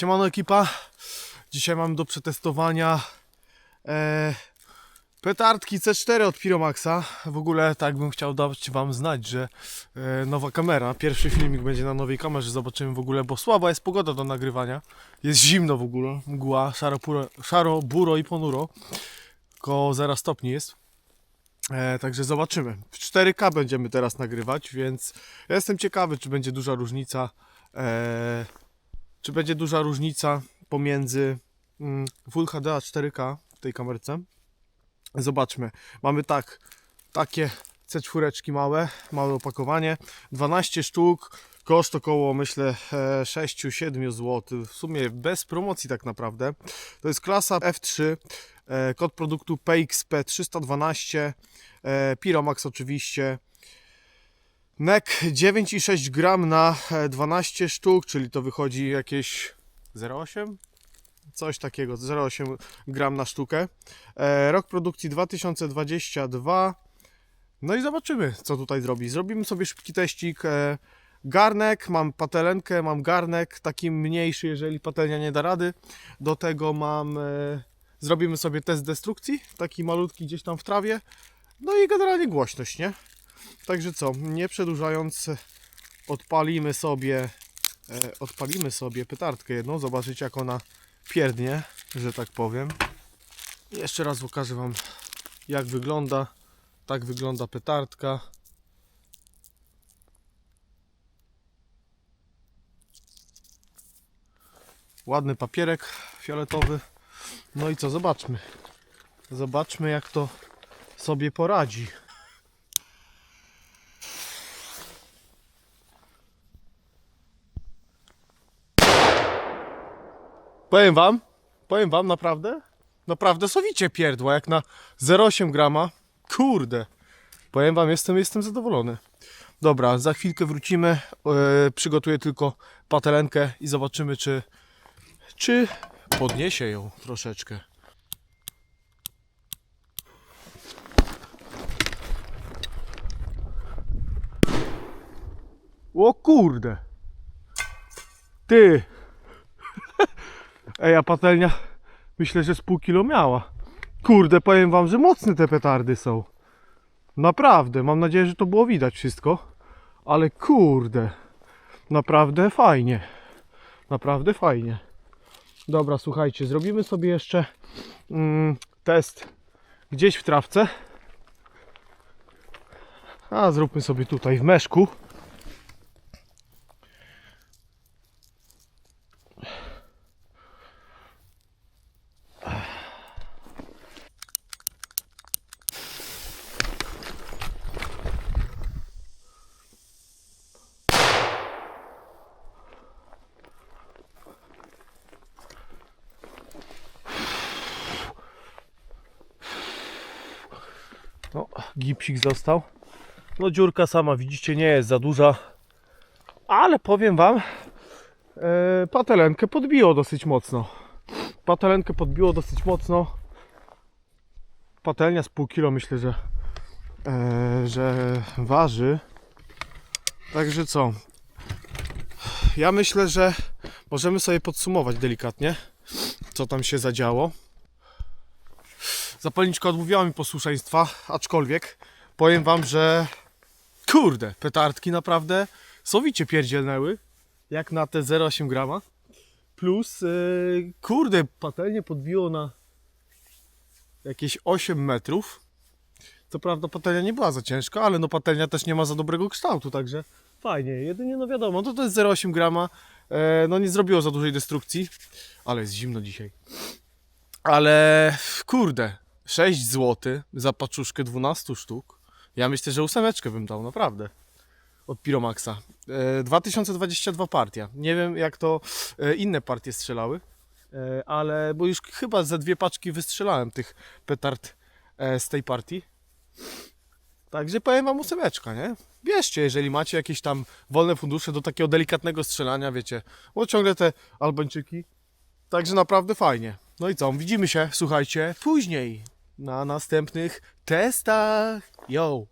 Siemano ekipa. Dzisiaj mam do przetestowania e, petardki C4 od Piromaxa. W ogóle tak bym chciał dać wam znać, że e, nowa kamera, pierwszy filmik będzie na nowej kamerze, zobaczymy w ogóle, bo słaba jest pogoda do nagrywania. Jest zimno w ogóle, mgła, szaro, puro, szaro buro i ponuro. Koło 0 stopni jest. E, także zobaczymy. W 4K będziemy teraz nagrywać, więc jestem ciekawy, czy będzie duża różnica. E, czy będzie duża różnica pomiędzy mm, Full HD a 4K w tej kamerce. Zobaczmy. Mamy tak, takie C4 małe, małe opakowanie, 12 sztuk, koszt około myślę e, 6-7 zł, w sumie bez promocji tak naprawdę. To jest klasa F3, e, kod produktu PXP 312, e, Piromax oczywiście. NEC 9,6 gram na e, 12 sztuk, czyli to wychodzi jakieś 0,8? Coś takiego, 0,8 gram na sztukę. E, rok produkcji 2022. No i zobaczymy, co tutaj zrobi. Zrobimy sobie szybki teścik. E, garnek, mam patelenkę, mam garnek, taki mniejszy, jeżeli patelnia nie da rady. Do tego mam, e, zrobimy sobie test destrukcji, taki malutki gdzieś tam w trawie. No i generalnie głośność, nie? Także co, nie przedłużając, odpalimy sobie, e, odpalimy sobie petardkę jedną, zobaczyć jak ona pierdnie, że tak powiem. Jeszcze raz pokażę Wam jak wygląda. Tak wygląda petardka. Ładny papierek fioletowy. No i co, zobaczmy. Zobaczmy jak to sobie poradzi. Powiem wam, powiem wam naprawdę, naprawdę sowicie pierdła, jak na 0,8 grama. Kurde, powiem wam, jestem, jestem zadowolony. Dobra, za chwilkę wrócimy, e, przygotuję tylko patelenkę i zobaczymy, czy, czy podniesie ją troszeczkę. O kurde! Ty! Ej, a patelnia myślę, że z pół kilo miała. Kurde, powiem wam, że mocne te petardy są. Naprawdę, mam nadzieję, że to było widać wszystko. Ale kurde, naprawdę fajnie. Naprawdę fajnie. Dobra, słuchajcie, zrobimy sobie jeszcze mm, test gdzieś w trawce. A zróbmy sobie tutaj w meszku. No, gipsik został. No dziurka sama widzicie nie jest za duża. Ale powiem wam, e, patelenkę podbiło dosyć mocno. Patelenkę podbiło dosyć mocno. Patelnia z pół kilo myślę, że, e, że waży. Także co? Ja myślę, że możemy sobie podsumować delikatnie, co tam się zadziało. Zapalniczka odmówiła mi posłuszeństwa, aczkolwiek powiem wam, że kurde, petardki naprawdę sowicie pierdzielnęły, jak na te 0,8 grama. Plus, yy, kurde, patelnię podbiło na jakieś 8 metrów. Co prawda patelnia nie była za ciężka, ale no patelnia też nie ma za dobrego kształtu, także fajnie. Jedynie no wiadomo, to to jest 0,8 grama, e, no nie zrobiło za dużej destrukcji, ale jest zimno dzisiaj. Ale kurde, 6 zł za paczuszkę 12 sztuk. Ja myślę, że ósemeczkę bym dał, naprawdę. Od Piromaxa. E, 2022 partia. Nie wiem jak to e, inne partie strzelały, e, ale bo już chyba ze dwie paczki wystrzelałem tych petard e, z tej partii. Także powiem wam ósemeczka, nie? Bierzcie, jeżeli macie jakieś tam wolne fundusze do takiego delikatnego strzelania, wiecie. Bo ciągle te albańczyki. Także naprawdę fajnie. No i co, widzimy się, słuchajcie, później na następnych testach. Yo!